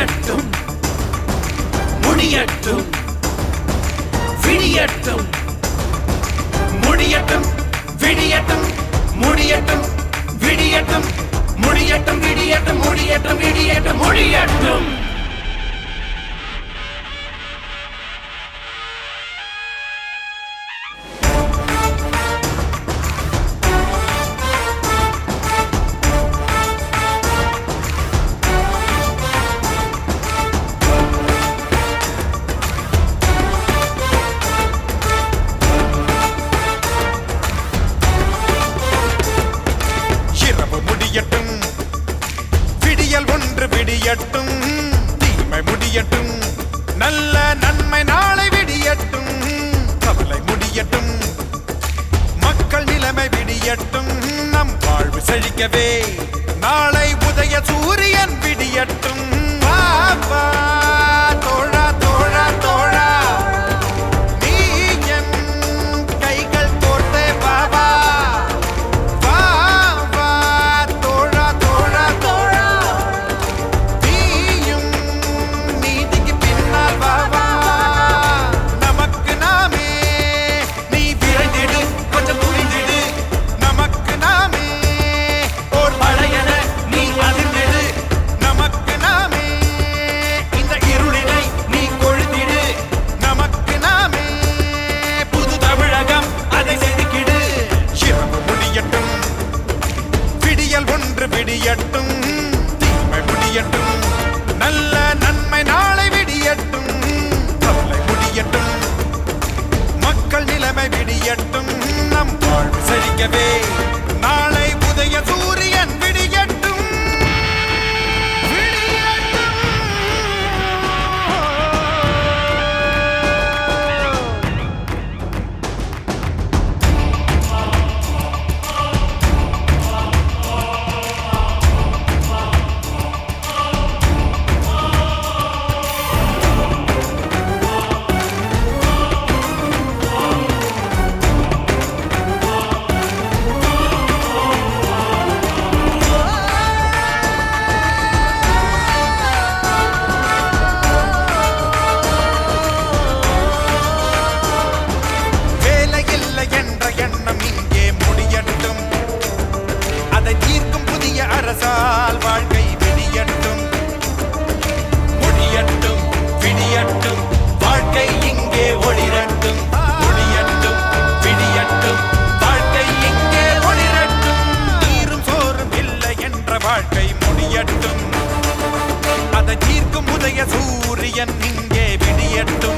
விடியட்டும் முடியட்டும். விடியட்டும். முடியட்டும். விடியட்டும். முடியட்டும். விடியட்டும். முடியட்டும். விடியட்டும். முடியட்டும். விடியட்டும். முடியட்டும். முடியட்டும். விடியல் ஒன்று விடியட்டும். தீமை முடியட்டும். நல்ல நன்மை நாளை விடியட்டும். கவலை முடியட்டும். மக்கள் நிலைமை விடியட்டும். நம் வாழ்வு செழிக்கவே. ஒன்று விடியட்டும். தீமை முடியட்டும் நல்ல நன்மை நாளை விடியட்டும். தொல்லை முடியட்டும் மக்கள் நிலைமை விடியட்டும். நம் வாழ்வு செழிக்கவே. நாளை உதய சூரியன் ನಿಂಗೆ ಬಿಡಿಯಟ್ಟು